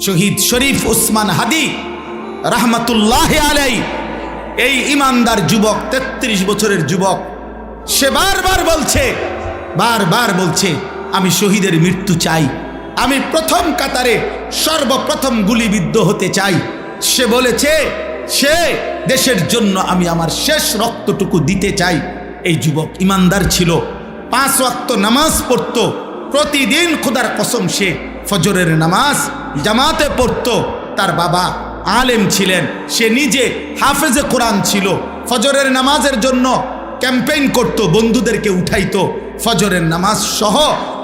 শহীদ শরীফ ওসমান হাদি রাহমাতুল্লাহ আলাই এই ইমানদার যুবক ৩৩ বছরের যুবক, সে বারবার বলছে বারবার বলছে, আমি শহীদের মৃত্যু চাই। আমি প্রথম কাতারে সর্বপ্রথম গুলিবিদ্ধ হতে চাই। সে বলেছে, সে দেশের জন্য আমি আমার শেষ রক্তটুকু দিতে চাই। এই যুবক ইমানদার ছিল। পাঁচ ওয়াক্ত নামাজ পড়তো। প্রতিদিন খোদার কসম সে ফজরের নামাজ জামাতে পড়তো, তার বাবা আলেম ছিলেন, সে নিজে হাফেজে কোরআন ছিল। ফজরের নামাজের জন্য ক্যাম্পেইন করত, বন্ধুদেরকে উঠাইতো। ফজরের নামাজ সহ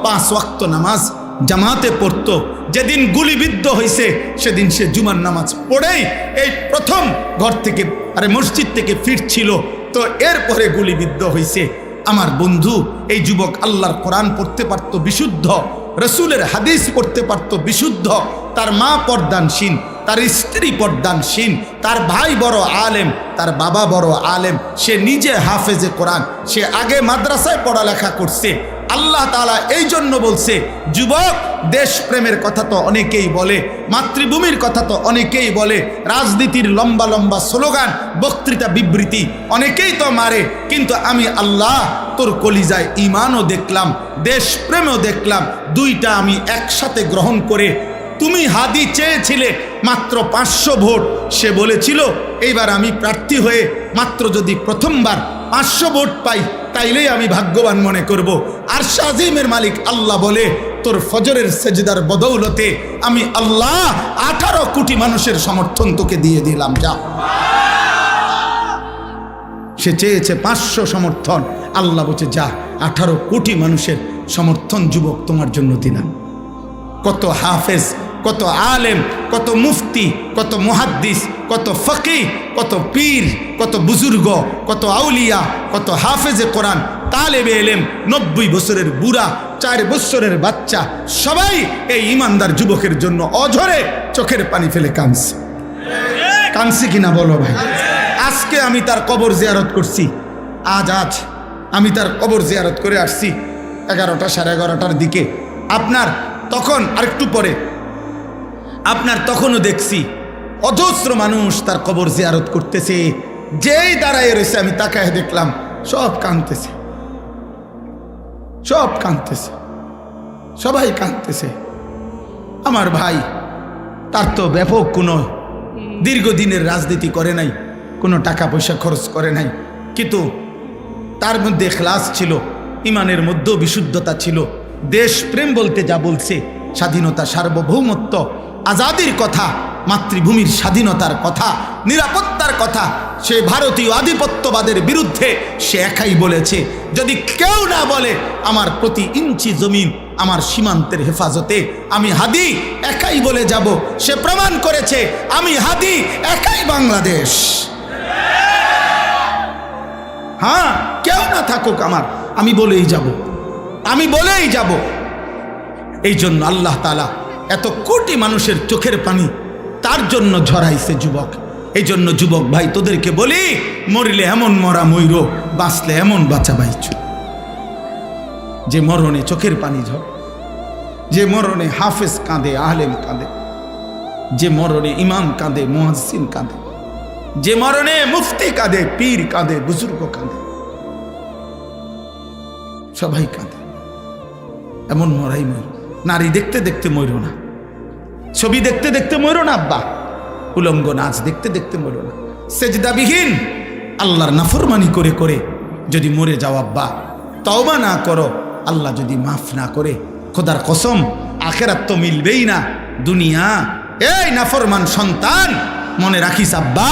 পাঁচ ওয়াক্ত নামাজ জামাতে পড়ত। যেদিন গুলিবিদ্ধ হয়েছে সেদিন সে জুমার নামাজ পড়েই এই প্রথম ঘর থেকে, আরে মসজিদ থেকে ফিরছিল। তো এরপরে গুলিবিদ্ধ হয়েছে আমার বন্ধু, এই যুবক আল্লাহর কোরআন পড়তে পারত বিশুদ্ধ। রসুলের হাদিস পড়তে পারত বিশুদ্ধ। তার মা পর্দানসীন তার স্ত্রী পর্দানসীন তার ভাই বড় আলেম, তার বাবা বড় আলেম। সে নিজে হাফেজে কোরআন, সে আগে মাদ্রাসায় পড়ালেখা করছে। আল্লাহ তালা এই জন্য বলছে, যুবক, দেশপ্রেমের কথা তো অনেকেই বলে, মাতৃভূমির কথা তো অনেকেই বলে, রাজনীতির লম্বা লম্বা স্লোগান, বক্তৃতা বিবৃতি অনেকেই তো মারে, কিন্তু আমি আল্লাহ তোর কলিজায় ইমানও দেখলাম, দেশপ্রেমও দেখলাম, দুইটা আমি একসাথে গ্রহণ করে, তুমি হাদি চেয়েছিলে মাত্র পাঁচশো ভোট, সে বলেছিল, এইবার আমি প্রার্থী হয়ে মাত্র যদি প্রথমবার পাঁচশো ভোট পাই তাইলেই আমি ভাগ্যবান মনে করব। আর শাজিমের মালিক আল্লাহ বলে, তোর ফজরের সেজদার বদৌলতে আমি আল্লাহ আঠারো কোটি মানুষের সমর্থন তোকে দিয়ে দিলাম, যা। সে চেয়েছে পাঁচশো সমর্থন। আল্লাহ বলছে, যা, আঠারো কোটি মানুষের সমর্থন যুবক তোমার জন্য দিলাম। কত হাফেজ কত আলেম, কত মুফতি, কত মুহাদ্দিস, কত ফকি কত পীর, কত বুজুর্গ, কত আউলিয়া, কত হাফেজে কোরআন, তালেবে এলেম, নব্বই বছরের বুড়া, চার বছরের বাচ্চা, সবাই এই ইমানদার যুবকের জন্য অঝরে চোখের পানি ফেলে কাঁদছে। কাঁদছি কিনা বলো ভাই? আজকে আমি তার কবর জিয়ারত করছি। আজ আজ আমি তার কবর জিয়ারত করে আসছি এগারোটা সাড়ে এগারোটার দিকে। আপনার তখন আরেকটু পরে আপনার তখনও দেখছি। অজস্র মানুষ তার কবর জিয়ারত করতেছে। যেই দাঁড়ায় রয়েছে, আমি তাকায় দেখলাম, সব কাঁদতেছে। সব কাঁদতেছে। সবাই কাঁদতেছে। আমার ভাই, তার তো ব্যাপক কোনো দীর্ঘদিনের রাজনীতি করে নাই, কোনো টাকা পয়সা খরচ করে নাই। কিন্তু তার মধ্যে ক্লাস ছিল, ইমানের মধ্যেও বিশুদ্ধতা ছিল। দেশপ্রেম বলতে যা বলছে, স্বাধীনতা সার্বভৌমত্ব আজাদির কথা, মাতৃভূমির স্বাধীনতার কথা, নিরাপত্তার কথা, সে ভারতীয় আধিপত্যবাদের বিরুদ্ধে সে একাই বলেছে। যদি কেউ না বলে, আমার প্রতি ইঞ্চি জমিন আমার সীমান্তের হেফাজতে, আমি হাদি, একাই বলে যাব। সে প্রমাণ করেছে, আমি হাদি, একাই বাংলাদেশ। হ্যাঁ কেউ না থাকুক আমার, আমি বলেই যাব। আমি বলেই যাব। এই জন্য আল্লাহ তালা এত কোটি মানুষের চোখের পানি তার জন্য ঝরাইছে যুবক। এই জন্য যুবক ভাই, তোদেরকে বলি, মরিলে এমন মরা ময়ূর, বাঁচলে এমন বাঁচা বাইছ যে মরণে চোখের পানি ঝরে, যে মরণে হাফেজ কাঁদে আহলেম কাঁদে, যে মরণে ইমাম কাঁদে মুহাসিন কাঁদে, যে মরণে মুফতি কাঁদে, পীর কাঁদে, বুজুর্গ কাঁদে, সবাই কাঁদে। এমন মরাই ময়ূর। নারী দেখতে দেখতে ময়ূর না। ছবি দেখতে দেখতে ময়ূর না, আব্বা। উলঙ্গ নাচ দেখতে দেখতে মরো না। সেজদাবিহীন, আল্লাহর নাফরমানি করে করে যদি মরে যাও, আব্বা। তওবা না করো, আল্লাহ যদি মাফ না করে। খোদার কসম, আখেরাত তো মিলবেই না। দুনিয়া, এই নাফরমান সন্তান, মনে রাখিস, আব্বা,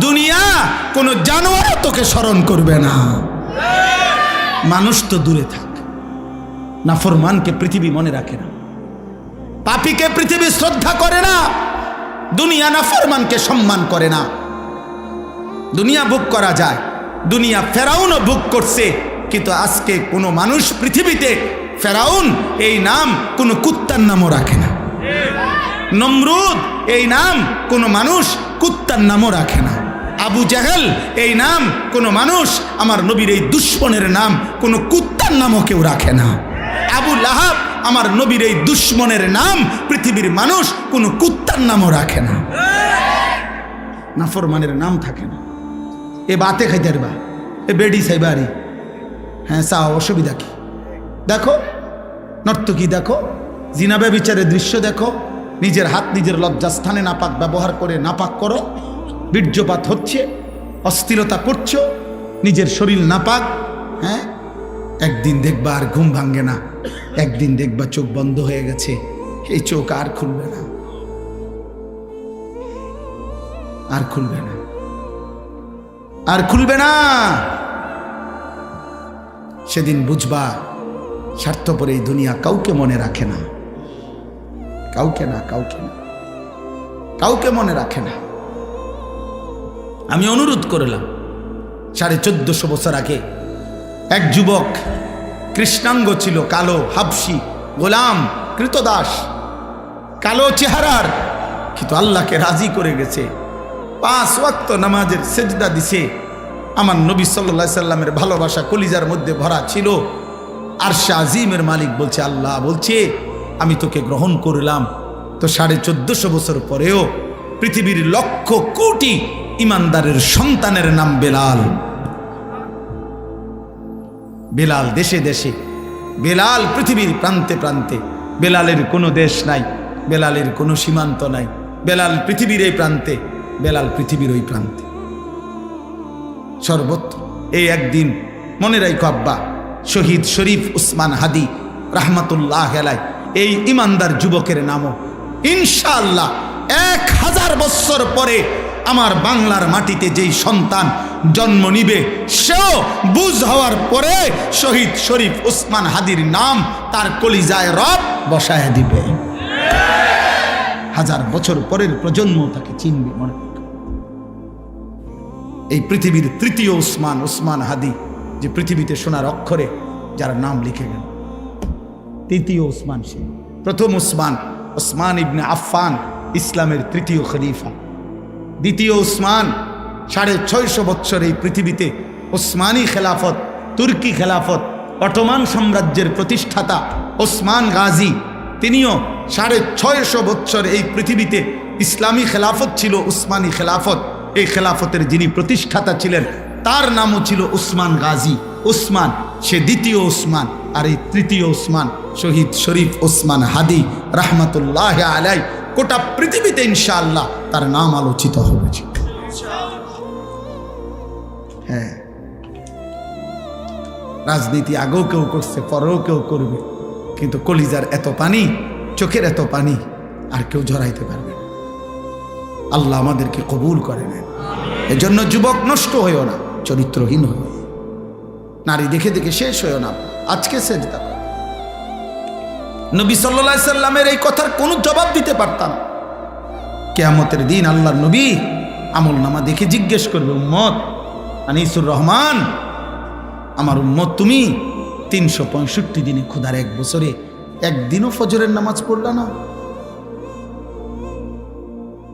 দুনিয়া কোনো জানোয়ার তোকে স্মরণ করবে না। মানুষ তো দূরে থাক। নাফরমানকে পৃথিবী মনে রাখে না। পাপিকে পৃথিবী শ্রদ্ধা করে না। দুনিয়া না ফরমানকে সম্মান করে না। দুনিয়া বুক করা যায়। দুনিয়া ফেরাউনও বুক করছে। কিন্তু আজকে কোনো মানুষ পৃথিবীতে ফেরাউন এই নাম কোনো কুত্তার নামও রাখে না। নমরুদ এই নাম কোনো মানুষ কুত্তার নামও রাখে না। আবু জাহেল এই নাম কোনো মানুষ আমার নবীর এই দুশ্মনের নাম কোনো কুত্তার নামও কেউ রাখে না। আবু লাহাব, আমার নবীর এই দুশ্মনের নাম পৃথিবীর মানুষ কোনো কুত্তার নামও রাখে না। নাফরমানের নাম থাকে না। এ বাতে খাইতে বা এ বেডি সাইবারি। হ্যাঁ চা অসুবিধা কি? দেখো, নর্তকী দেখো? জিনাবে বিচারের দৃশ্য দেখো? নিজের হাত, নিজের লজ্জাস্থানে নাপাক ব্যবহার করে নাপাক করো। বীর্যপাত হচ্ছে, অস্থিরতা করছ নিজের শরীর নাপাক। হ্যাঁ একদিন দেখবা আর ঘুম ভাঙ্গে না। একদিন দেখবা চোখ বন্ধ হয়ে গেছে, এই চোখ আর খুলবে না। আর খুলবে না। আর খুলবে না। সেদিন বুঝবা, স্বার্থপর এই দুনিয়া কাউকে মনে রাখে না। কাউকে না কাউকে না। কাউকে মনে রাখে না। আমি অনুরোধ করলাম, সাড়ে চোদ্দশো বছর আগে এক যুবক কৃষ্ণাঙ্গ ছিল, কালো হাবসি গোলাম, কৃতদাস, কালো চেহারার। কিন্তু আল্লাহকে রাজি করে গেছে। পাঁচ ওয়াক্ত নামাজের সেজদা দিছে। আমার নবী সাল্লা সাল্লামের ভালোবাসা কলিজার মধ্যে ভরা ছিল। আর আজিমের মালিক বলছে, আল্লাহ বলছে, আমি তোকে গ্রহণ করলাম। তো সাড়ে চোদ্দশো বছর পরেও পৃথিবীর লক্ষ কোটি ইমানদারের সন্তানের নাম বেলাল। বেলাল দেশে দেশে। বেলাল পৃথিবীর প্রান্তে প্রান্তে। বেলালের কোনো দেশ নাই, বেলালের কোনো সীমান্ত নাই। বেলাল পৃথিবীর এই প্রান্তে, বেলাল পৃথিবীর ওই প্রান্তে। সর্বত্র এই একদিন মনে রাখো আব্বা, শহীদ শরীফ উসমান হাদি রাহমাতুল্লাহ হেলায় এই ইমানদার যুবকের নামও। ইনশাআল্লাহ এক হাজার বৎসর পরে আমার বাংলার মাটিতে যেই সন্তান জন্ম নিবে, সেও বুঝ হওয়ার পরে শহীদ শরীফ উসমান হাদির নাম তার কলিজায় রব বসায় দিবে। হাজার বছর পরের প্রজন্ম তাকে চিনবে মনে এই পৃথিবীর তৃতীয় উসমান উসমান হাদি, যে পৃথিবীতে সোনার অক্ষরে যার নাম লিখে গেল। তৃতীয় উসমান সে। প্রথম উসমান ওসমান ইবনে আফফান, ইসলামের তৃতীয় খলিফা। দ্বিতীয় উসমান, সাড়ে ছয়শো বৎসর এই পৃথিবীতে ওসমানী খেলাফত, তুর্কি খেলাফত, অটোমান সাম্রাজ্যের প্রতিষ্ঠাতা ওসমান গাজী, তিনিও সাড়ে ছয়শো বৎসর এই পৃথিবীতে ইসলামী খেলাফত ছিল, উসমানী খেলাফত। এই খেলাফতের যিনি প্রতিষ্ঠাতা ছিলেন, তার নামও ছিল উসমান গাজী। উসমান, সে দ্বিতীয় উসমান, আর এই তৃতীয় উসমান শহীদ শরীফ ওসমান হাদি রাহমাতুল্লাহ আলাই গোটা পৃথিবীতে ইনশাআল্লাহ তার নাম আলোচিত হবে। হ্যাঁ। রাজনীতি আগেও কেউ করছে পরেও কেউ করবে। কিন্তু কলিজার এত পানি চোখের এত পানি আর কেউ ঝরাইতে পারবে না। আল্লাহ আমাদেরকে কবুল করে নেন। এজন্য যুবক নষ্ট হইও না চরিত্রহীন হইও নারী দেখে দেখে শেষ হইও না। আজকে দেখো নবী সাল্লা সাল্লামের এই কথার কোনো জবাব দিতে পারতাম। কেয়ামতের দিন আল্লাহর নবী আমল নামা দেখে জিজ্ঞেস করবে, উম্মত, আনিসুর রহমান, আমার উম্মত তুমি তিনশো পঁয়ষট্টি দিনে ক্ষুধার এক বছরে একদিনও ফজরের নামাজ পড়লা না।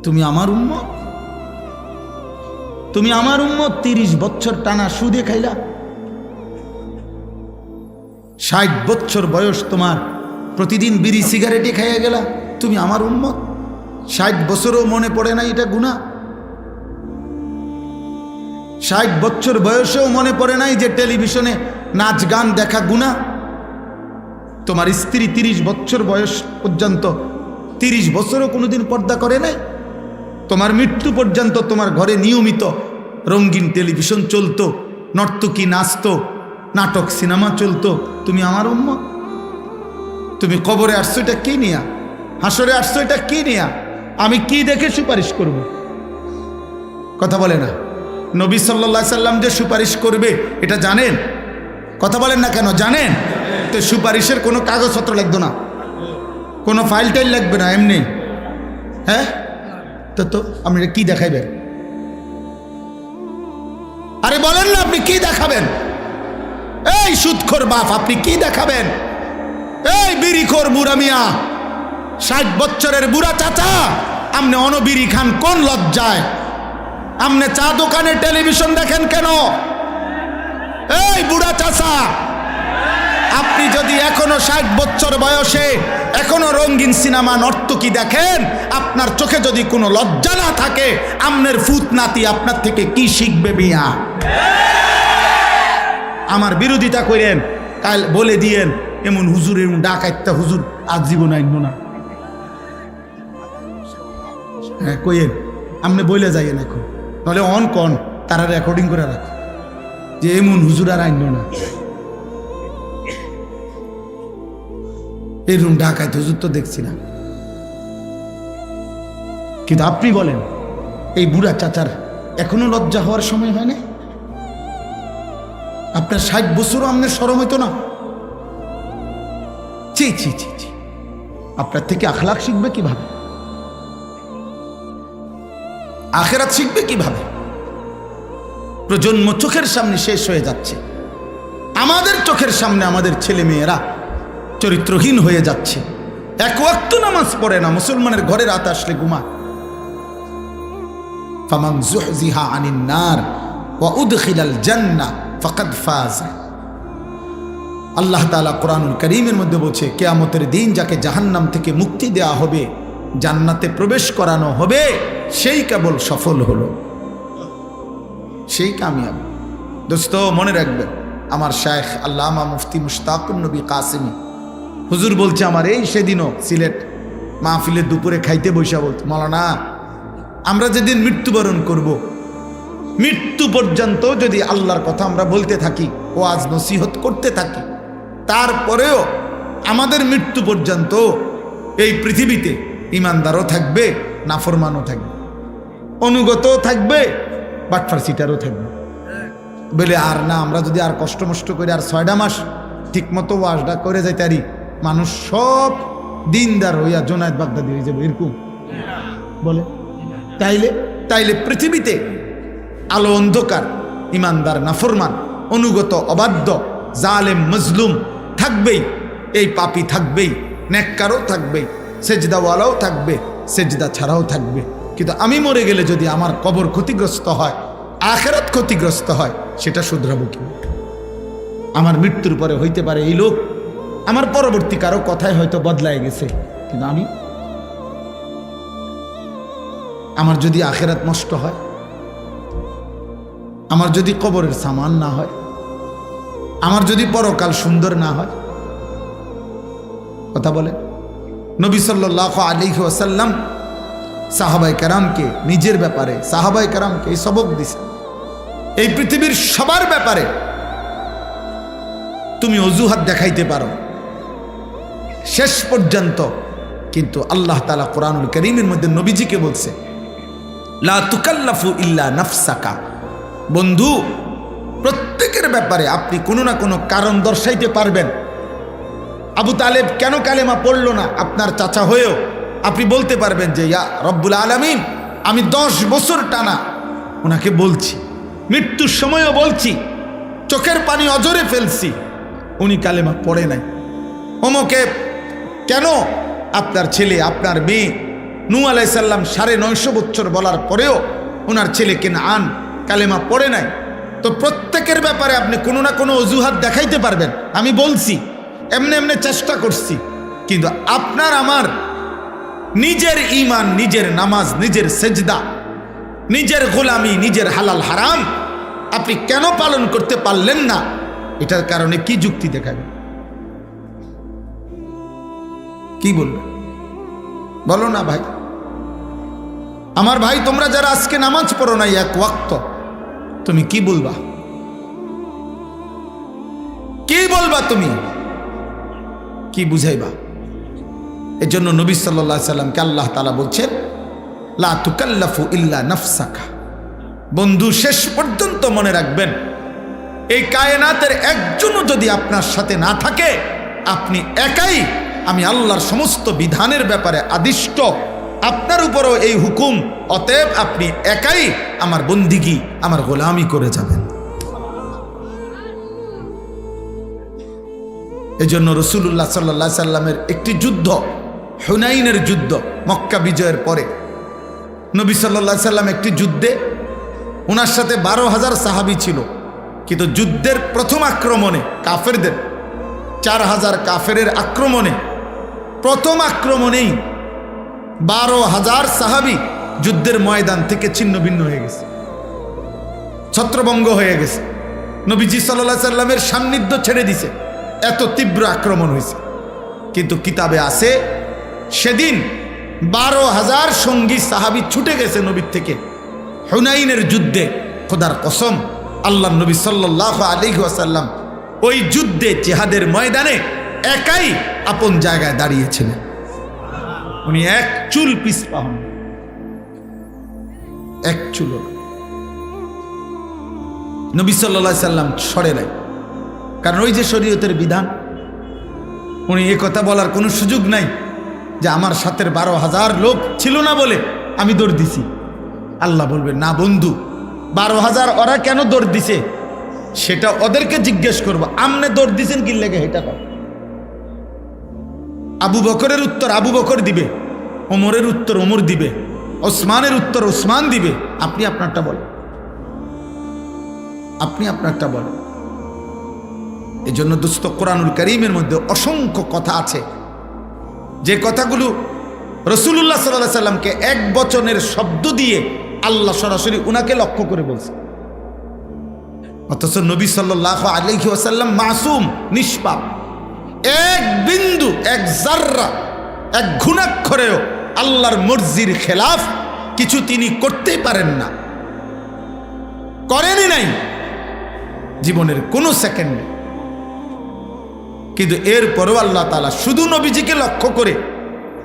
তুমি আমার উম্মত? তুমি আমার উম্মত তিরিশ বছর টানা সুদে খাইলা। ষাট বছর বয়স তোমার প্রতিদিন বিড়ি সিগারেটে খাইয়া গেলা। তুমি আমার উন্মত ষাট বছরও মনে পড়ে না এটা গুণা। ষাট বছর বয়সেও মনে পড়ে নাই যে টেলিভিশনে নাচ গান দেখা গুণা। তোমার স্ত্রী তিরিশ বছর বয়স পর্যন্ত, তিরিশ বছরও কোনোদিন পর্দা করে নাই? তোমার মৃত্যু পর্যন্ত তোমার ঘরে নিয়মিত রঙিন টেলিভিশন চলতো, নর্তকী নাচত, নাটক সিনেমা চলতো। তুমি আমার উম্মত। তুমি কবরে আসছো, এটা কি নিয়া? হাসরে আসছো, এটা কি নিয়া? আমি কি দেখে সুপারিশ করব? কথা বলে না। নবী সাল্লা সাল্লাম যে সুপারিশ করবে, এটা জানেন? কথা বলেন না কেন? জানেন? তো সুপারিশের কোনো কাগজপত্র লাগতো না। কোনো ফাইল টাইল লাগবে না, এমনি। হ্যাঁ? তো তো, আপনি কি দেখাইবেন? আরে বলেন না, আপনি কি দেখাবেন? এই সুৎখর বাপ, আপনি কি দেখাবেন? এই বিড়িখোর বুড়া মিয়া ষাট বছরের বুড়া চাচা আপনি অনবিরি খান কোন লজ্জায়? আপনি চা দোকানে টেলিভিশন দেখেন কেন? এই বুড়া চাচা, আপনি যদি এখনও ষাট বছর বয়সে এখনও রঙিন সিনেমা নর্তকী দেখেন, আপনার চোখে যদি কোনো লজ্জা না থাকে, আমনের ফুত নাতি আপনার থেকে কি শিখবে মিয়া? আমার বিরোধিতা করেন কাল বলে দিয়েন এমন হুজুর, এমন ডাকাইত্যা হুজুর আজ জীবন আইন না। হ্যাঁ কইেন আপনি বইলে যাইয়েন এখন। নাহলে অন কন, তারা রেকর্ডিং করে রাখ। যে এমন হুজুর আর আইন না। রুম ঢাকায় হুজুর তো দেখছি না। কিন্তু আপনি বলেন, এই বুড়া চাচার এখনও লজ্জা হওয়ার সময় হয় না আপনার ষাট বছরও আপনার সরম হইতো না? ছি ছি ছি ছি। আপনার থেকে আখলাখ শিখবে কীভাবে? আখেরাত শিখবে কীভাবে? প্রজন্ম চোখের সামনে শেষ হয়ে যাচ্ছে। আমাদের চোখের সামনে আমাদের ছেলে মেয়েরা চরিত্রহীন হয়ে যাচ্ছে। এক ওয়াক্ত নামাজ পড়ে না, মুসলমানের ঘরে রাত আসলে ঘুমা ফামান জুহজিহা আনিন নার ওয়া উদখিলাল জান্নাহ ফাকাদ ফাজ। আল্লাহ তালা কোরআনুল করিমের মধ্যে বলছে, কেয়ামতের দিন যাকে জাহান্নাম থেকে মুক্তি দেয়া হবে, জান্নাতে প্রবেশ করানো হবে, সেই কেবল সফল হলো সেই কামিয়াব দোস্ত, মনে রাখবেন, আমার শায়েখ আল্লামা মুফতি মুশতাকুর নবী কাসিমি, হুজুর বলছে, আমার এই সেদিনও সিলেট মাহফিলের দুপুরে খাইতে বৈশা বলছে মলানা, আমরা যেদিন মৃত্যুবরণ করব। মৃত্যু পর্যন্ত যদি আল্লাহর কথা আমরা বলতে থাকি ও আজ নসিহত করতে থাকি তারপরেও আমাদের মৃত্যু পর্যন্ত এই পৃথিবীতে ইমানদারও থাকবে, নাফরমানও থাকবে, অনুগতও থাকবে, বাটফার সিটারও থাকবে। বলে আর না, আমরা যদি আর কষ্ট মষ্ট করে আর ছয়টা মাস ঠিক মতো ওয়াজটা করে যাইতে পারি, মানুষ সব দিনদার হইয়া জোনায়ত বাগদাদি হয়ে যাবে, এরকম। বলে, তাইলে তাইলে পৃথিবীতে আলো অন্ধকার, ইমানদার, নাফরমান, অনুগত, অবাধ্য জালেম, মজলুম থাকবেই। এই পাপি থাকবেই নেককারও থাকবেই, সেজদাওয়ালাও থাকবে, সেজদা ছাড়াও থাকবে। কিন্তু আমি মরে গেলে যদি আমার কবর ক্ষতিগ্রস্ত হয়, আখেরাত ক্ষতিগ্রস্ত হয়, সেটা শুধরাবো কি? আমার মৃত্যুর পরে হইতে পারে এই লোক। আমার পরবর্তী কারও কথায় হয়তো বদলায় গেছে। কিন্তু আমি? আমার যদি আখেরাত নষ্ট হয়, আমার যদি কবরের সামান না হয় আমার যদি পরকাল সুন্দর না হয়, কথা বলে। নবী সাল্লাহ আলী ওয়াসাল্লাম সাহাবাই কারামকে, নিজের ব্যাপারে সাহাবাই কারামকে এই সবক দিছে এই পৃথিবীর সবার ব্যাপারে তুমি অজুহাত দেখাইতে পারো। শেষ পর্যন্ত কিন্তু আল্লাহ তালা কোরআনুল করিমের মধ্যে নবীজিকে বলছে, লা ইল্লা নাফসাকা। বন্ধু প্রত্যেকের ব্যাপারে আপনি কোনো না কোনো কারণ দর্শাইতে পারবেন। আবু তালেব কেন কালেমা পড়ল না? আপনার চাচা হয়েও আপনি বলতে পারবেন যে, ইয়া রব্বুল আলমিন, আমি দশ বছর টানা ওনাকে বলছি, মৃত্যুর সময়ও বলছি, চোখের পানি অজরে ফেলছি, উনি কালেমা পড়ে নাই। অমকে কেন আপনার ছেলে, আপনার মেয়ে নু আলাইসাল্লাম সাড়ে নয়শো বছর বলার পরেও ওনার ছেলেকে না আন, কালেমা পড়ে নাই? তো প্রত্যেকের ব্যাপারে আপনি কোনো না কোনো অজুহাত দেখাইতে পারবেন। আমি বলছি, এমনি এমনি চেষ্টা করছি। কিন্তু আপনার আমার নিজের ইমান নিজের নামাজ, নিজের সেজদা, নিজের গোলামি, নিজের হালাল হারাম আপনি কেন পালন করতে পারলেন না? এটার কারণে কি যুক্তি দেখাবেন? কি বলবে? বলো না ভাই। আমার ভাই, তোমরা যারা আজকে নামাজ পড়ো নাই, এক ওয়াক্ত তুমি কি বলবা? কি বলবা তুমি? কি বুঝাইবা? এই জন্য নবী সাল্লা সাল্লামকে আল্লাহ তালা বলছেন, লা তুকাল্লাফু ইল্লা নফসাকা। বন্ধু, শেষ পর্যন্ত মনে রাখবেন, এই কায়নাতের একজনও যদি আপনার সাথে না থাকে, আপনি একাই আমি আল্লাহর সমস্ত বিধানের ব্যাপারে আদিষ্ট। আপনার উপরও এই হুকুম। অতএব আপনি একাই আমার বন্দিগি, আমার গোলামি করে যাবেন। এজন্য রসুল্লাহ সাল্লা সাল্লামের একটি যুদ্ধ, হুনাইনের যুদ্ধ, মক্কা বিজয়ের পরে। নবী সাল্লা সাল্লাম একটি যুদ্ধে ওনার সাথে বারো হাজার সাহাবি ছিল। কিন্তু যুদ্ধের প্রথম আক্রমণে কাফেরদের, চার হাজার কাফেরের আক্রমণে, প্রথম আক্রমণেই বারো হাজার সাহাবি যুদ্ধের ময়দান থেকে ছিন্ন ভিন্ন হয়ে গেছে। ছত্রভঙ্গ হয়ে গেছে। নবীজি সাল্লাহ সাল্লামের সান্নিধ্য ছেড়ে দিছে। এত তীব্র আক্রমণ হয়েছে। কিন্তু কিতাবে আছে, সেদিন বারো হাজার সঙ্গী সাহাবি ছুটে গেছে নবীর থেকে। হুনাইনের যুদ্ধে, খোদার কসম, আল্লাহ নবী সাল্লাহ আলী আসাল্লাম ওই যুদ্ধে জেহাদের ময়দানে একাই আপন জায়গায় দাঁড়িয়েছিলেন। উনি এক চুল পিস পাহন। এক চুল। নবী সাল্লা সাল্লাম সরে নাই। কারণ ওই যে শরীয়তের বিধান, উনি এ কথা বলার কোনো সুযোগ নাই যে আমার সাথের বারো হাজার লোক ছিল না বলে আমি দৌড় দিছি। আল্লাহ বলবে না বন্ধু, বারো হাজার ওরা কেন দৌড় দিছে? সেটা ওদেরকে জিজ্ঞেস করব, আমনে দৌড় দিছেন কি লেগে এটা কর আবু বকরের উত্তর আবু বকর দিবে, ওমরের উত্তর ওমর দিবে, ওসমানের উত্তর ওসমান দিবে। আপনি আপনারটা বলেন। আপনি আপনারটা বলেন। এই জন্য দুস্থ কোরআনুল করিমের মধ্যে অসংখ্য কথা আছে। যে কথাগুলো রসুল্লাহ সাল্লাহ সাল্লামকে এক বচনের শব্দ দিয়ে আল্লাহ সরাসরি উনাকে লক্ষ্য করে বলছে। অথচ নবী সাল্লাহ আলহি মাসুম, নিষ্পাপ। এক বিন্দু, এক জাররা, এক ঘুণাক্ষরেও আল্লাহর মর্জির খেলাফ কিছু তিনি করতেই পারেন না। করেনই নাই। জীবনের কোনো সেকেন্ডে। কিন্তু এরপরেও আল্লাহ তালা শুধু নবীজিকে লক্ষ্য করে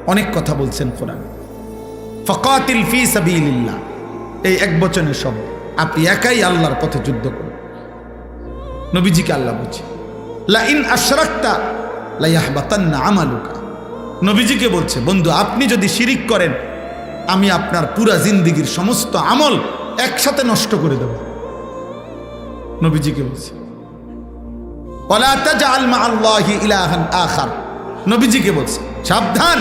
অনেক কথা বলছেন কোরআন। ফকাতিল ফি সাবিল্লাহ এই এক বচনের শব্দ আপনি একাই আল্লাহর পথে যুদ্ধ করুন। নবীজিকে আল্লাহ বলছে লা ইন আশরাক্তা লাইয়াহবাতান্না আমালুকা। নবীজিকে বলছে, বন্ধু, আপনি যদি শিরিক করেন, আমি আপনার পুরা জিন্দিগির সমস্ত আমল একসাথে নষ্ট করে দেব। নবীজিকে বলছে নবীজিকে বলছে, সাবধান,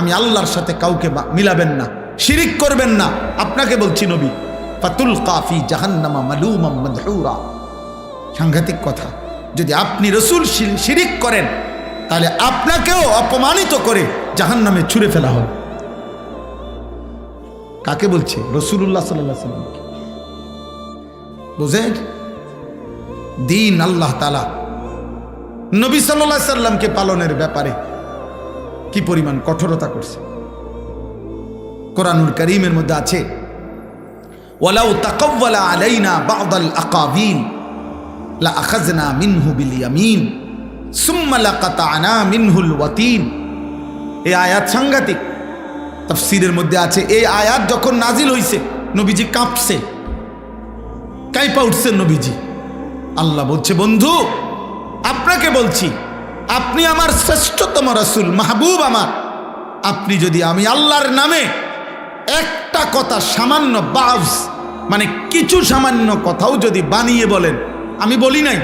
আমি আল্লাহর সাথে কাউকে মিলাবেন না, শিরিক করবেন না। আপনাকে বলছি নবী ফাতুল কাফি জাহান্নামা মালুমা মাদহুরা। সাংঘাতিক কথা, যদি আপনি রসুল শিরিক করেন তাহলে আপনাকেও অপমানিত করে জাহান্নামে ছুঁড়ে ফেলা হবে। কাকে বলছে? রসুল্লাহ সাল্লাহ সাল্লামকে দিন আল্লাহ তালা নবী সাল্লাহ সাল্লামকে পালনের ব্যাপারে কি পরিমাণ কঠোরতা করছে? কোরআনুল করিমের মধ্যে আছে, ওয়ালাউ তাকাওয়ালা আলাইনা লা মিনহু সুম্মা লাকাতানা মিনহুল ওয়াতিন। এই আয়াত সাংঘাতিক। তাফসীরের মধ্যে আছে, এই আয়াত যখন নাজিল হইছে, নবীজি কাঁপছে। কাইপা উঠছেন নবীজি। আল্লাহ বলছে, বন্ধু, আপনাকে বলছি, আপনি আমার শ্রেষ্ঠতম রাসূল, মাহবুব আমার। আপনি যদি আমি আল্লাহর নামে একটা কথা সামান্য বাভস মানে কিছু সামান্য কথাও যদি বানিয়ে বলেন, আমি বলি নাই।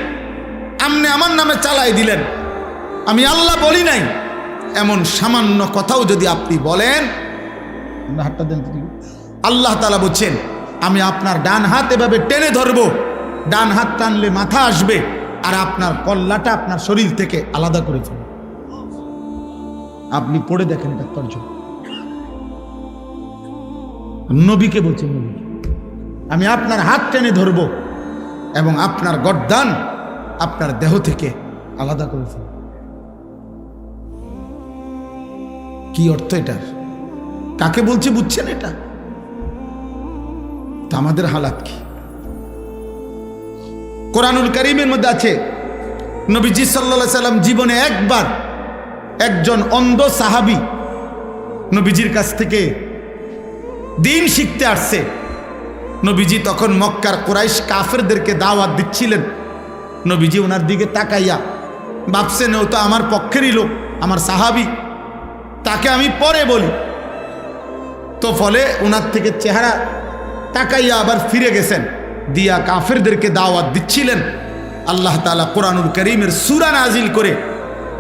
আপনি আমার নামে চালাই দিলেন। আমি আল্লাহ বলি নাই। এমন সামান্য কথাও যদি আপনি বলেন হাতটা দেন আল্লাহ তালা বলছেন, আমি আপনার ডান হাত এভাবে টেনে ধরবো। ডান হাত টানলে মাথা আসবে আর আপনার কল্লাটা আপনার শরীর থেকে আলাদা করে ফেলবে। আপনি পড়ে দেখেন এটা তর্জমা। নবীকে বলছে নবী, আমি আপনার হাত টেনে ধরব এবং আপনার গর্দান আপনার দেহ থেকে আলাদা করে ফেলব কি অর্থ এটার? কাকে বলছে বুঝছেন এটা? তা আমাদের হালাত কি? কোরআনুল করিমের মধ্যে আছে, নবীজি সাল্লা সাল্লাম জীবনে একবার একজন অন্ধ সাহাবি নবীজির কাছ থেকে দিন শিখতে আসছে। নবীজি তখন মক্কার কোরাইশ কাফেরদেরকে দাওয়াত দিচ্ছিলেন। নবীজি ওনার দিকে তাকাইয়া ভাবছেন ও তো আমার পক্ষেরই লোক, আমার সাহাবি। তাকে আমি পরে বলি। তো ফলে ওনার থেকে চেহারা তাকাইয়া আবার ফিরে গেছেন। দিয়া কাফেরদেরকে দাওয়াত দিচ্ছিলেন। আল্লাহ তালা কোরআনুল করিমের সুরা নাজিল করে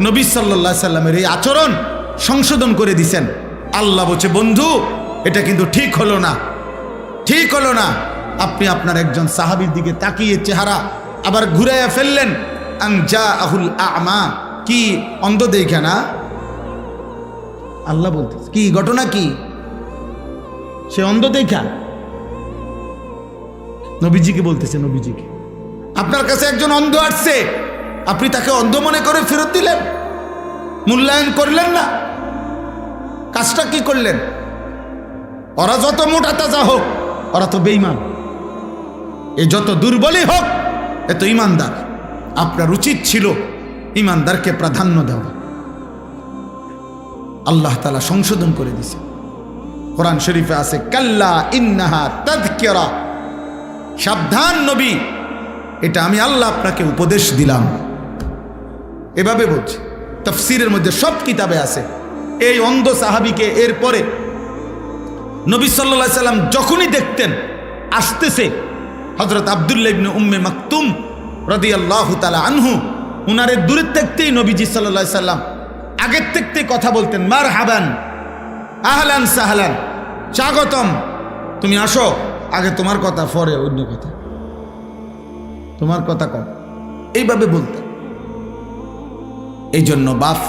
নবী সাল্লাহ সাল্লামের এই আচরণ সংশোধন করে দিছেন। আল্লাহ বলছে, বন্ধু, এটা কিন্তু ঠিক হলো না। ঠিক হলো না। আপনি আপনার একজন সাহাবির দিকে তাকিয়ে চেহারা আবার ঘুরাইয়া ফেললেন আং জা আহুল আমা। কি অন্ধ দেখা না আল্লাহ বলতে কি ঘটনা কি? সে অন্ধ দেখা নবীজিকে বলতেছে, নবীজিকে, আপনার কাছে একজন অন্ধ আসছে, আপনি তাকে অন্ধ মনে করে ফেরত দিলেন, মূল্যায়ন করলেন না। কাজটা কি করলেন? ওরা যত মোটা তাজা হোক, ওরা তো বেইমান এ যত দুর্বলই হোক এত ইমানদার। আপনার উচিত ছিল ইমানদারকে প্রাধান্য দেওয়া। আল্লাহ তালা সংশোধন করে দিছে কোরআন শরীফে আছে, কাল্লা ইন্নাহা তাদকেরা সাবধান নবী, এটা আমি আল্লাহ আপনাকে উপদেশ দিলাম। এভাবে বলছি। তফসিরের মধ্যে সব কিতাবে আছে। এই অন্ধ সাহাবিকে এরপরে নবী সাল্লা সাল্লাম যখনই দেখতেন, আসতেছে হজরত আবদুল্লা ইবনে উম্মে মাকতুম রদি আল্লাহ তালা আনহু উনারের দূরের থাকতেই নবীজি সাল্লা সাল্লাম আগের থাকতে কথা বলতেন মার হাবান আহলান সাহলান, স্বাগতম, তুমি আসো, আগে তোমার কথা, পরে অন্য কথা। তোমার কথা কম এইভাবে বলতেন। এই জন্য বাফ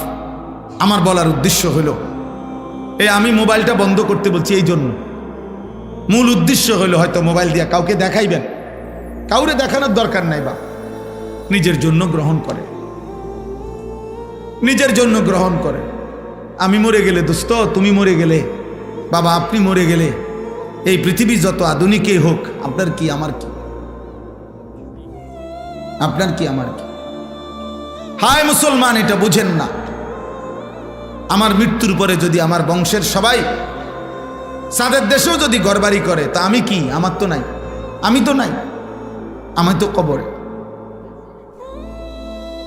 আমার বলার উদ্দেশ্য হলো, এই আমি মোবাইলটা বন্ধ করতে বলছি এই জন্য মূল উদ্দেশ্য হলো হয়তো মোবাইল দিয়ে কাউকে দেখাইবেন। কাউরে দেখানোর দরকার নাই বা নিজের জন্য গ্রহণ করে। নিজের জন্য গ্রহণ করে। আমি মরে গেলে দোস্ত তুমি মরে গেলে, বাবা আপনি মরে গেলে, এই পৃথিবী যত আধুনিকই হোক, আপনার কি, আমার কি? আপনার কি, আমার কি? হায় মুসলমান, এটা বুঝেন না। আমার মৃত্যুর পরে যদি আমার বংশের সবাই সাদের দেশেও যদি গড়বাড়ি করে, তা আমি কি? আমার তো নাই। আমি তো নাই। আমি তো কবরে।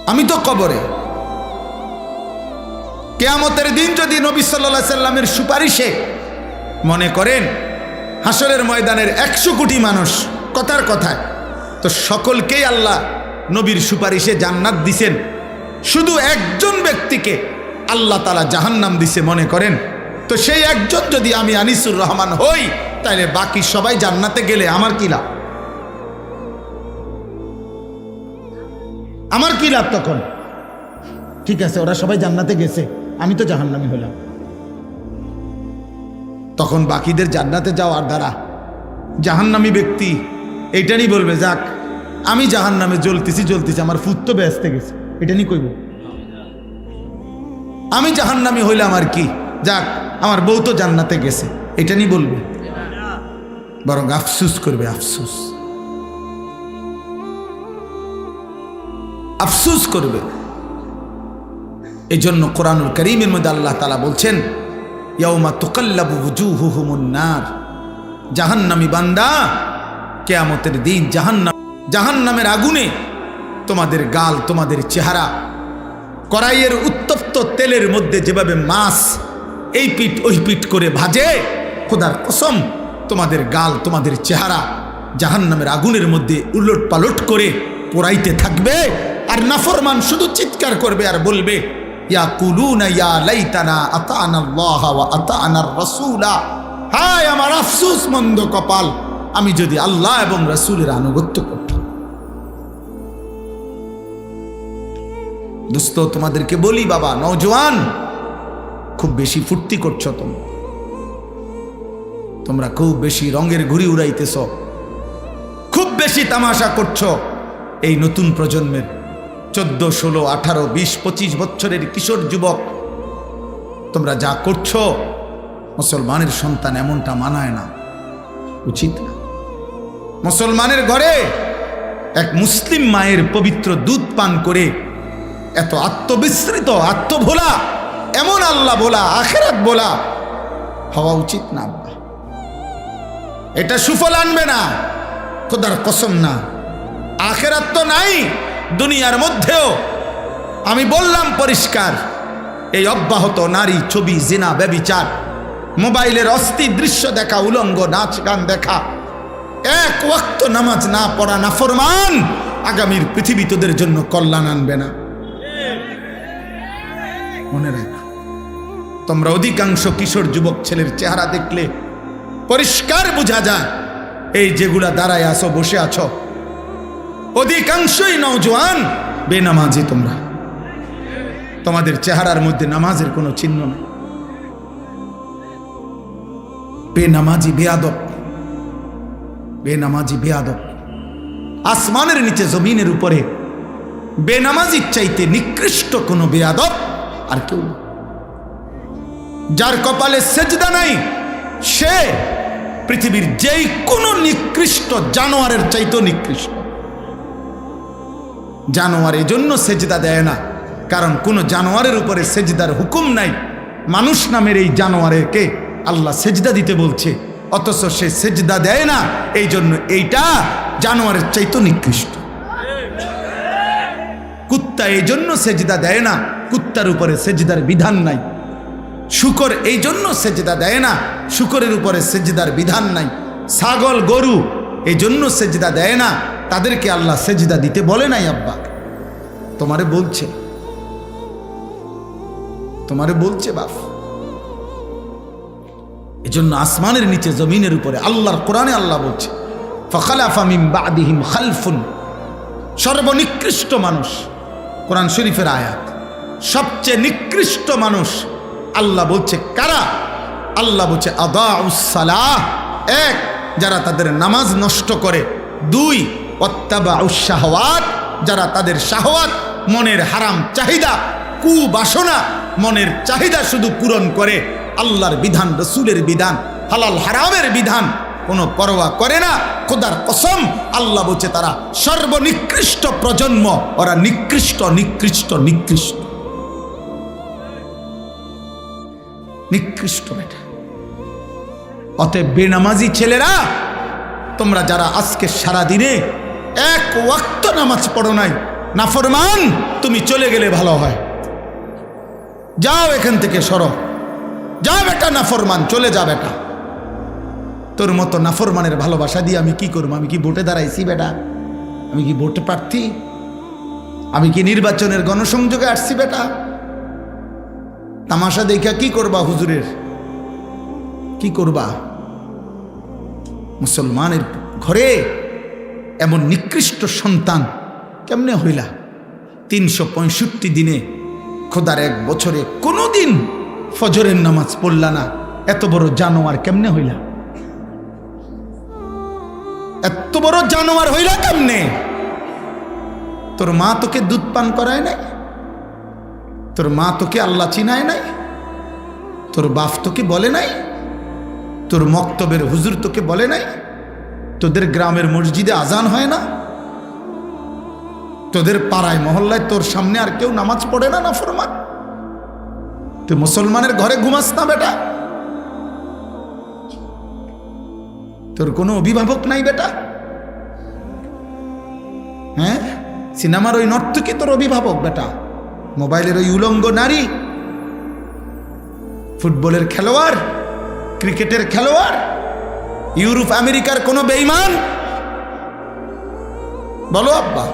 আমি তো কবরে। কেয়ামতের দিন যদি নবী সাল্লা সাল্লামের সুপারিশে মনে করেন, হাসরের ময়দানের একশো কোটি মানুষ কথার কথায়, তো সকলকেই আল্লাহ নবীর সুপারিশে জান্নাত দিছেন। শুধু একজন ব্যক্তিকে আল্লাহ তালা জাহান্নাম দিছে মনে করেন। তো সেই একজন যদি আমি আনিসুর রহমান হই তাহলে বাকি সবাই জান্নাতে গেলে আমার কি লাভ? আমার কি লাভ তখন? ঠিক আছে, ওরা সবাই জান্নাতে গেছে। আমি তো জাহান্নামি হলাম। তখন বাকিদের জান্নাতে যাওয়ার দ্বারা জাহান্নামী ব্যক্তি এটা নিয়ে বলবে, যাক, আমি জাহান্নামে জ্বলতেছি জ্বলতেছি, আমার ফুত তো ব্যস্তে গেছে। এটা নিয়ে কইব। আমি জাহান্নামি হইলাম আর কি। যাক, আমার বউ তো জান্নাতে গেছে। এটা নিয়ে বলবে। বরং আফসুস করবে, আফসুস। আফসুস করবে। এই জন্য কোরআনুল করিমের মধ্যে আল্লাহ তালা বলছেন, ইয়াউমা তুকাল্লাবু বুজুহুহুমুন নার। জাহান্নামী বান্দা, কেয়ামতের দিন জাহান্নাম, জাহান্নামের আগুনে তোমাদের গাল, তোমাদের চেহারা, কড়াইয়ের উত্তপ্ত তেলের মধ্যে যেভাবে মাছ এই পিঠ, ওই পিঠ করে ভাজে, খোদার কসম, তোমাদের গাল, তোমাদের চেহারা জাহান্নামের আগুনের মধ্যে উলট পালট করে পোড়াইতে থাকবে। আর নাফরমান শুধু চিৎকার করবে আর বলবে আমি যদি আল্লাহ এবং আনুগত্য করতাম। দোস্ত, তোমাদেরকে বলি বাবা, নওজোয়ান, খুব বেশি ফুর্তি করছ তোমরা। তোমরা খুব বেশি রঙের ঘুড়ি উড়াইতেছ। খুব বেশি তামাশা করছ এই নতুন প্রজন্মের। চোদ্দ, ষোলো, আঠারো, বিশ, পঁচিশ বছরের কিশোর যুবক। তোমরা যা করছ, মুসলমানের সন্তান এমনটা মানায় না। উচিত না। মুসলমানের ঘরে এক মুসলিম মায়ের পবিত্র দুধ পান করে এত আত্মবিস্মৃত, আত্মভোলা, এমন আল্লাহ বলা আখেরাত বলা হওয়া উচিত না আব্বা। এটা সুফল আনবে না, খোদার কসম না। আখেরাত তো নাই। দুনিয়ার মধ্যেও আমি বললাম পরিষ্কার, এই অব্যাহত নারী, ছবি, জিনা, ব্যবিচার, মোবাইলের অস্থির দৃশ্য দেখা, উলঙ্গ নাচ গান দেখা, এক ওয়াক্ত নামাজ না পড়া না ফরমান আগামীর পৃথিবী তোদের জন্য কল্যাণ আনবে না। মনে রাখো, তোমরা অধিকাংশ কিশোর যুবক ছেলের চেহারা দেখলে পরিষ্কার বোঝা যায়, এই যেগুলা দাঁড়ায় আসো বসে আছো অধিকাংশই নওজোয়ান বেনামাজি তোমরা। তোমাদের চেহারার মধ্যে নামাজের কোনো চিহ্ন নেই। বেনামাজি বেয়াদব বেনামাজি বেয়াদব। আসমানের নিচে জমিনের উপরে বেনামাজির চাইতে নিকৃষ্ট কোনো বেয়াদব আর কেউ যার কপালে সেজদা নাই, সে পৃথিবীর যেই কোনো নিকৃষ্ট জানোয়ারের চাইতেও নিকৃষ্ট। জানোয়ার এজন্য সেজদা দেয় না। কারণ কোনো জানোয়ারের উপরে সেজদার হুকুম নাই। মানুষ নামের এই জানোয়ারেরকে আল্লাহ সেজদা দিতে বলছে। অথচ সে সেজদা দেয় না। এই জন্য এইটা জানোয়ারের চাইতো নিকৃষ্ট। কুত্তা এই জন্য সেজদা দেয় না। কুত্তার উপরে সেজদার বিধান নাই। শুকর এই জন্য সেজদা দেয় না। শুকরের উপরে সেজদার বিধান নাই। ছাগল গরু এই জন্য সেজদা দেয় না। তাদেরকে আল্লাহ সেজদা দিতে বলে নাই আব্বা। তোমারে বলছে। তোমারে বলছে বাপ। এজন্য আসমানের নিচে, জমিনের উপরে আল্লাহর কোরআনে আল্লাহ বলছে, ফখালাফা মিন বাদিহিম খালফুন। সর্বনিকৃষ্ট মানুষ, কোরআন শরীফের আয়াত। সবচেয়ে নিকৃষ্ট মানুষ, আল্লাহ বলছে কারা? আল্লাহ বলছে আদা উসালাহ এক, যারা তাদের নামাজ নষ্ট করে। দুই অত্যাবা উৎসাহওয়াত যারা তাদের শাহওয়াত, মনের হারাম চাহিদা, কুবাসনা, মনের চাহিদা শুধু পূরণ করে, আল্লাহর বিধান, রসুলের বিধান, হালাল হারামের বিধান, কোনো পরোয়া করে না, খোদার কসম, আল্লাহ বলছে তারা সর্বনিকৃষ্ট প্রজন্ম, ওরা নিকৃষ্ট নিকৃষ্ট নিকৃষ্ট। নিকৃষ্ট বেটা। অতএব বেনামাজি ছেলেরা, তোমরা যারা আজকে সারা দিনে এক ওয়াক্ত নামাজ পড়ো নাই। নাফরমান তুমি চলে গেলে ভালো হয়। যাও এখান থেকে সরো। যাও বেটা নাফরমান চলে যা বেটা। তোর মতো নাফরমানের ভালোবাসা দিয়ে আমি কি করব? আমি কি ভোটে দাঁড়াইছি বেটা? আমি কি ভোটে প্রার্থী? আমি কি নির্বাচনের গণসংযোগে আসছি বেটা? তামাশা দেখা কি করবা হুজুরের? কি করবা? মুসলমানের ঘরে এমন নিকৃষ্ট সন্তান কেমনে হইলা? তিনশো পঁয়ষট্টি দিনে খোদার এক বছরে কোনো দিন ফজরের নামাজ পড়লা না। এত বড় জানোয়ার কেমনে হইলা? এত বড় জানোয়ার হইলা কেমনে? তোর মা তোকে দুধ পান করায় নাই? তোর মা তোকে আল্লাহ চিনায় নাই? তোর বাপ তোকে বলে নাই? তোর মক্তবের হুজুর তোকে বলে নাই? তোদের গ্রামের মসজিদে আজান হয় না? তোদের পাড়ায়, মহল্লায় তোর সামনে আর কেউ নামাজ পড়ে না না ফরমান তুই মুসলমানের ঘরে ঘুমাস না বেটা। তোর কোনো অভিভাবক নাই বেটা। হ্যাঁ? সিনেমার ওই নর্তকী তোর অভিভাবক বেটা। মোবাইলের ওই উলঙ্গ নারী। ফুটবলের খেলোয়াড়, ক্রিকেটের খেলোয়াড়। ইউরোপ আমেরিকার কোনো বেইমান বলো আব্বা।